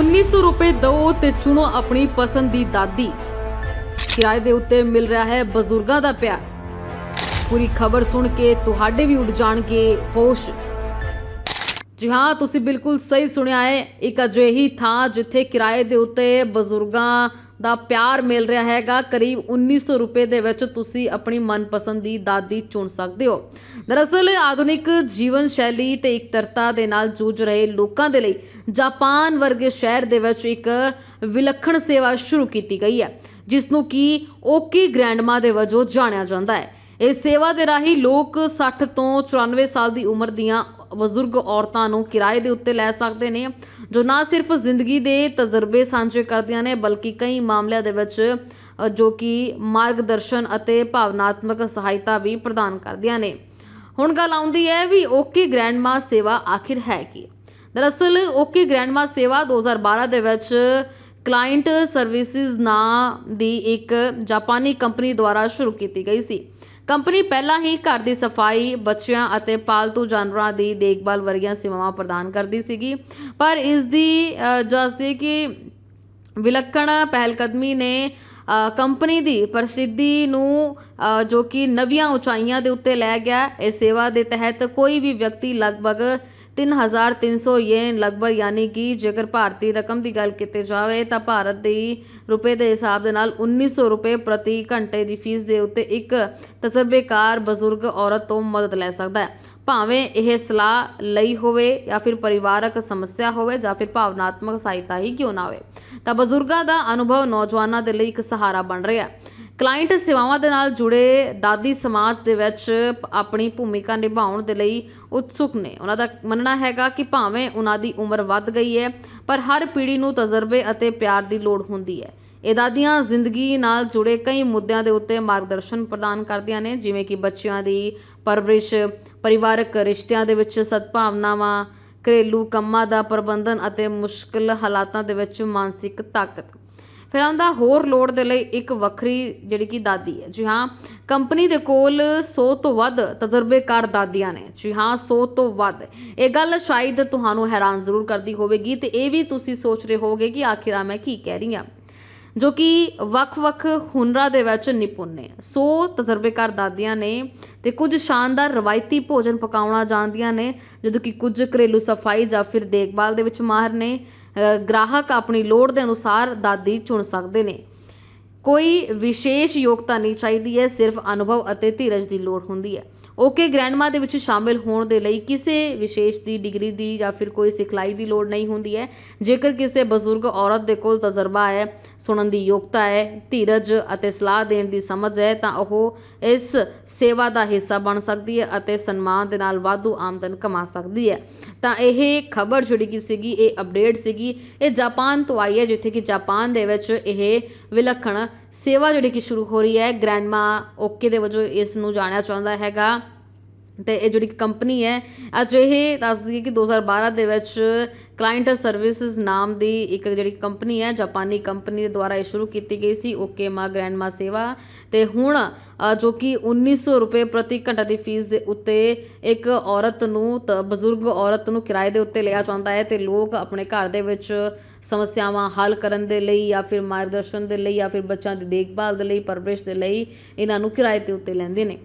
1900 ਰੁਪਏ ਦਿਓ ਤੇ ਚੁਣੋ ਆਪਣੀ ਪਸੰਦ ਦੀ ਦਾਦੀ। ਕਿਰਾਏ ਦੇ ਉੱਤੇ ਮਿਲ ਰਿਹਾ ਹੈ ਬਜ਼ੁਰਗਾਂ ਦਾ ਪਿਆਰ। ਪੂਰੀ ਖਬਰ ਸੁਣ ਕੇ ਤੁਹਾਡੇ ਵੀ ਉੱਡ ਜਾਣਗੇ ਹੋਸ਼। ਜੀ ਹਾਂ, ਤੁਸੀਂ ਬਿਲਕੁਲ ਸਹੀ ਸੁਣਿਆ ਹੈ। ਇੱਕ ਅਜਿਹੀ ਥਾਂ ਜਿੱਥੇ ਕਿਰਾਏ ਦੇ ਉੱਤੇ ਬਜ਼ੁਰਗਾਂ ਦਾ ਪਿਆਰ ਮਿਲ ਰਿਹਾ ਹੈਗਾ। ਕਰੀਬ 1900 ਰੁਪਏ ਦੇ ਵਿੱਚ ਤੁਸੀਂ ਆਪਣੀ ਮਨਪਸੰਦ ਦੀ ਦਾਦੀ ਚੁਣ ਸਕਦੇ ਹੋ। ਦਰਅਸਲ ਆਧੁਨਿਕ ਜੀਵਨ ਸ਼ੈਲੀ ਤੇ ਇਕਤਰਤਾ ਦੇ ਨਾਲ ਜੂਝ ਰਹੇ ਲੋਕਾਂ ਦੇ ਲਈ ਜਾਪਾਨ ਵਰਗੇ ਸ਼ਹਿਰ ਦੇ ਵਿੱਚ ਇੱਕ ਵਿਲੱਖਣ ਸੇਵਾ ਸ਼ੁਰੂ ਕੀਤੀ ਗਈ ਹੈ, ਜਿਸ ਨੂੰ ਕਿ ਓਕੀ ਗ੍ਰੈਂਡਮਾ ਦੇ ਵਜੋਂ ਜਾਣਿਆ ਜਾਂਦਾ ਹੈ। ਇਸ ਸੇਵਾ ਦੇ ਰਾਹੀਂ ਲੋਕ 60 ਤੋਂ 94 ਸਾਲ ਦੀ ਉਮਰ ਦੀਆਂ ਬਜ਼ੁਰਗ ਔਰਤਾਂ ਨੂੰ ਕਿਰਾਏ ਦੇ ਉੱਤੇ ਲੈ ਸਕਦੇ ਨੇ, ਜੋ ਨਾ ਸਿਰਫ ਜ਼ਿੰਦਗੀ ਦੇ ਤਜਰਬੇ ਸਾਂਝੇ ਕਰਦੀਆਂ ਨੇ, ਬਲਕਿ ਕਈ ਮਾਮਲਿਆਂ ਦੇ ਵਿੱਚ ਜੋ ਕਿ ਮਾਰਗਦਰਸ਼ਨ ਅਤੇ ਭਾਵਨਾਤਮਕ ਸਹਾਇਤਾ ਵੀ ਪ੍ਰਦਾਨ ਕਰਦੀਆਂ ਨੇ। ਹੁਣ ਗੱਲ ਆਉਂਦੀ ਹੈ ਵੀ ਓਕੇ ਗ੍ਰੈਂਡਮਾ ਸੇਵਾ ਆਖਿਰ ਹੈ ਕੀ? ਦਰਅਸਲ ਓਕੇ ਗ੍ਰੈਂਡਮਾ ਸੇਵਾ 2012 ਦੇ ਵਿੱਚ ਕਲਾਇੰਟ ਸਰਵਿਸਿਜ਼ ਨਾਂ ਦੀ ਇੱਕ ਜਾਪਾਨੀ ਕੰਪਨੀ ਦੁਆਰਾ ਸ਼ੁਰੂ ਕੀਤੀ ਗਈ ਸੀ। ਕੰਪਨੀ ਪਹਿਲਾਂ ਹੀ ਘਰ ਦੀ ਸਫ਼ਾਈ, ਬੱਚਿਆਂ ਅਤੇ ਪਾਲਤੂ ਜਾਨਵਰਾਂ ਦੀ ਦੇਖਭਾਲ ਵਰਗੀਆਂ ਸੇਵਾਵਾਂ ਪ੍ਰਦਾਨ ਕਰਦੀ ਸੀਗੀ। ਪਰ ਇਸ ਦੀ ਦੱਸਦੇ ਕਿ ਵਿਲੱਖਣ ਪਹਿਲਕਦਮੀ ਨੇ ਕੰਪਨੀ ਦੀ ਪ੍ਰਸਿੱਧੀ ਨੂੰ ਜੋ ਕਿ ਨਵੀਆਂ ਉਚਾਈਆਂ ਦੇ ਉੱਤੇ ਲੈ ਗਿਆ। ਇਹ ਸੇਵਾ ਦੇ ਤਹਿਤ ਕੋਈ ਵੀ ਵਿਅਕਤੀ ਲਗਭਗ 3300 ਯੇਨ ਲਗਭਗ, ਯਾਨੀ ਕਿ ਜੇਕਰ ਭਾਰਤੀ ਰਕਮ ਦੀ ਗੱਲ ਕੀਤੀ ਜਾਵੇ ਤਾਂ ਭਾਰਤ ਦੀ ਰੁਪਏ ਦੇ ਹਿਸਾਬ ਦੇ ਨਾਲ 1900 ਰੁਪਏ ਪ੍ਰਤੀ ਘੰਟੇ ਦੀ ਫੀਸ ਦੇ ਉੱਤੇ ਇੱਕ ਤਜਰਬੇਕਾਰ ਬਜ਼ੁਰਗ ਔਰਤ ਤੋਂ ਮਦਦ ਲੈ ਸਕਦਾ ਹੈ। ਭਾਵੇਂ ਇਹ ਸਲਾਹ ਲਈ ਹੋਵੇ ਜਾਂ ਫਿਰ ਪਰਿਵਾਰਕ ਸਮੱਸਿਆ ਹੋਵੇ ਜਾਂ ਫਿਰ ਭਾਵਨਾਤਮਕ ਸਹਾਇਤਾ ਹੀ ਕਿਉਂ ਨਾ ਹੋਵੇ। ਤਾਂ ਬਜ਼ੁਰਗਾਂ ਦਾ ਅਨੁਭਵ ਨੌਜਵਾਨਾਂ ਦੇ ਲਈ ਇੱਕ ਸਹਾਰਾ ਬਣ ਰਿਹਾ ਕਲਾਇੰਟ ਸੇਵਾਵਾਂ ਦੇ ਨਾਲ ਜੁੜੇ ਦਾਦੀ ਸਮਾਜ ਦੇ ਵਿੱਚ ਆਪਣੀ ਭੂਮਿਕਾ ਨਿਭਾਉਣ ਦੇ ਲਈ ਉਤਸੁਕ ਨੇ। ਉਹਨਾਂ ਦਾ ਮੰਨਣਾ ਹੈਗਾ ਕਿ ਭਾਵੇਂ ਉਹਨਾਂ ਦੀ ਉਮਰ ਵੱਧ ਗਈ ਹੈ, ਪਰ ਹਰ ਪੀੜ੍ਹੀ ਨੂੰ ਤਜਰਬੇ ਅਤੇ ਪਿਆਰ ਦੀ ਲੋੜ ਹੁੰਦੀ ਹੈ। ਇਹ ਦਾਦੀਆਂ ਜ਼ਿੰਦਗੀ ਨਾਲ ਜੁੜੇ ਕਈ ਮੁੱਦਿਆਂ ਦੇ ਉੱਤੇ ਮਾਰਗਦਰਸ਼ਨ ਪ੍ਰਦਾਨ ਕਰਦੀਆਂ ਨੇ, ਜਿਵੇਂ ਕਿ ਬੱਚਿਆਂ ਦੀ ਪਰਵਰਿਸ਼, ਪਰਿਵਾਰਕ ਰਿਸ਼ਤਿਆਂ ਦੇ ਵਿੱਚ ਸਦਭਾਵਨਾਵਾਂ, ਘਰੇਲੂ ਕੰਮਾਂ ਦਾ ਪ੍ਰਬੰਧਨ ਅਤੇ ਮੁਸ਼ਕਲ ਹਾਲਾਤਾਂ ਦੇ ਵਿੱਚ ਮਾਨਸਿਕ ਤਾਕਤ। ਫਿਰ ਆਉਂਦਾ ਹੋਰ ਲੋੜ ਦੇ ਲਈ ਇੱਕ ਵੱਖਰੀ ਜਿਹੜੀ ਕਿ ਦਾਦੀ ਹੈ। ਜੀ ਹਾਂ, ਕੰਪਨੀ ਦੇ ਕੋਲ 100 ਤੋਂ ਵੱਧ ਤਜਰਬੇਕਾਰ ਦਾਦੀਆਂ ਨੇ। ਜੀ ਹਾਂ 100 ਤੋਂ ਵੱਧ। ਇਹ ਗੱਲ ਸ਼ਾਇਦ ਤੁਹਾਨੂੰ ਹੈਰਾਨ ਜ਼ਰੂਰ ਕਰਦੀ ਹੋਵੇਗੀ ਤੇ ਇਹ ਵੀ ਤੁਸੀਂ ਸੋਚ ਰਹੇ ਹੋਗੇ ਕਿ ਆਖਿਰ ਆ ਮੈਂ ਕੀ ਕਹਿ ਰਹੀ ਹਾਂ। ਜੋ ਕਿ ਵੱਖ-ਵੱਖ ਹੁਨਰਾਂ ਦੇ ਵਿੱਚ ਨਿਪੁੰਨ ਨੇ। ਸੋ ਤਜਰਬੇਕਾਰ ਦਾਦੀਆਂ ਨੇ ਅਤੇ ਕੁਝ ਸ਼ਾਨਦਾਰ ਰਵਾਇਤੀ ਭੋਜਨ ਪਕਾਉਣਾ ਜਾਣਦੀਆਂ ਨੇ, ਜਦੋਂ ਕਿ ਕੁਝ ਘਰੇਲੂ ਸਫ਼ਾਈ ਜਾਂ ਫਿਰ ਦੇਖਭਾਲ ਦੇ ਵਿੱਚ ਮਾਹਰ ਨੇ ਗ੍ਰਾਹਕ ਆਪਣੀ ਲੋੜ ਦੇ ਅਨੁਸਾਰ ਦਾਦੀ ਚੁਣ ਸਕਦੇ ਨੇ। ਕੋਈ ਵਿਸ਼ੇਸ਼ ਯੋਗਤਾ ਨਹੀਂ ਚਾਹੀਦੀ ਹੈ, ਸਿਰਫ ਅਨੁਭਵ ਅਤੇ ਧੀਰਜ ਦੀ ਲੋੜ ਹੁੰਦੀ ਹੈ। ਓਕੇ, ਗ੍ਰੈਂਡਮਾ ਦੇ ਵਿੱਚ ਸ਼ਾਮਿਲ ਹੋਣ ਦੇ ਲਈ ਕਿਸੇ ਵਿਸ਼ੇਸ਼ ਦੀ ਡਿਗਰੀ ਦੀ ਜਾਂ ਫਿਰ ਕੋਈ ਸਿਖਲਾਈ ਦੀ ਲੋੜ ਨਹੀਂ ਹੁੰਦੀ ਹੈ। ਜੇਕਰ ਕਿਸੇ ਬਜ਼ੁਰਗ ਔਰਤ ਦੇ ਕੋਲ ਤਜਰਬਾ ਹੈ, ਸੁਣਨ ਦੀ ਯੋਗਤਾ ਹੈ, ਧੀਰਜ ਅਤੇ ਸਲਾਹ ਦੇਣ ਦੀ ਸਮਝ ਹੈ, ਤਾਂ ਉਹ ਇਸ ਸੇਵਾ ਦਾ ਹਿੱਸਾ ਬਣ ਸਕਦੀ ਹੈ ਅਤੇ ਸਨਮਾਨ ਦੇ ਨਾਲ ਵਾਧੂ ਆਮਦਨ ਕਮਾ ਸਕਦੀ ਹੈ। ਤਾਂ ਇਹ ਖਬਰ ਜਿਹੜੀ ਕਿ ਸੀਗੀ, ਇਹ ਅਪਡੇਟ ਸੀਗੀ। ਇਹ ਜਾਪਾਨ ਤੋਂ ਆਈ ਹੈ, ਜਿੱਥੇ ਕਿ ਜਾਪਾਨ ਦੇ ਵਿੱਚ ਇਹ ਵਿਲੱਖਣ ਸੇਵਾ ਜਿਹੜੀ ਕਿ ਸ਼ੁਰੂ ਹੋ ਰਹੀ ਹੈ। ਗ੍ਰੈਂਡਮਾ ਓਕੇ ਦੇ ਵਜੋਂ ਇਸ ਨੂੰ ਜਾਣਿਆ ਜਾਂਦਾ ਹੈਗਾ। ਅਤੇ ਇਹ ਜਿਹੜੀ ਕੰਪਨੀ ਹੈ ਅਜਿਹੇ ਦੱਸ ਦਈਏ ਕਿ 2012 ਦੇ ਵਿੱਚ ਕਲਾਇੰਟ ਸਰਵਿਸਿਜ਼ ਨਾਮ ਦੀ ਇੱਕ ਜਿਹੜੀ ਕੰਪਨੀ ਹੈ, ਜਾਪਾਨੀ ਕੰਪਨੀ ਦੇ ਦੁਆਰਾ ਇਹ ਸ਼ੁਰੂ ਕੀਤੀ ਗਈ ਸੀ ਓਕੇ ਮਾ ਗ੍ਰੈਂਡ ਮਾ ਸੇਵਾ। ਅਤੇ ਹੁਣ ਜੋ ਕਿ 1900 ਰੁਪਏ ਪ੍ਰਤੀ ਘੰਟਾ ਦੀ ਫੀਸ ਦੇ ਉੱਤੇ ਇੱਕ ਔਰਤ ਨੂੰ, ਤ- ਬਜ਼ੁਰਗ ਔਰਤ ਨੂੰ ਕਿਰਾਏ ਦੇ ਉੱਤੇ ਲਿਆ ਜਾਂਦਾ ਹੈ ਅਤੇ ਲੋਕ ਆਪਣੇ ਘਰ ਦੇ ਵਿੱਚ ਸਮੱਸਿਆਵਾਂ ਹੱਲ ਕਰਨ ਦੇ ਲਈ ਜਾਂ ਫਿਰ ਮਾਰਗਦਰਸ਼ਨ ਦੇ ਲਈ ਜਾਂ ਫਿਰ ਬੱਚਿਆਂ ਦੀ ਦੇਖਭਾਲ ਦੇ ਲਈ, ਪਰਵਰਿਸ਼ ਦੇ ਲਈ ਇਹਨਾਂ ਨੂੰ ਕਿਰਾਏ ਦੇ ਉੱਤੇ ਲੈਂਦੇ ਨੇ।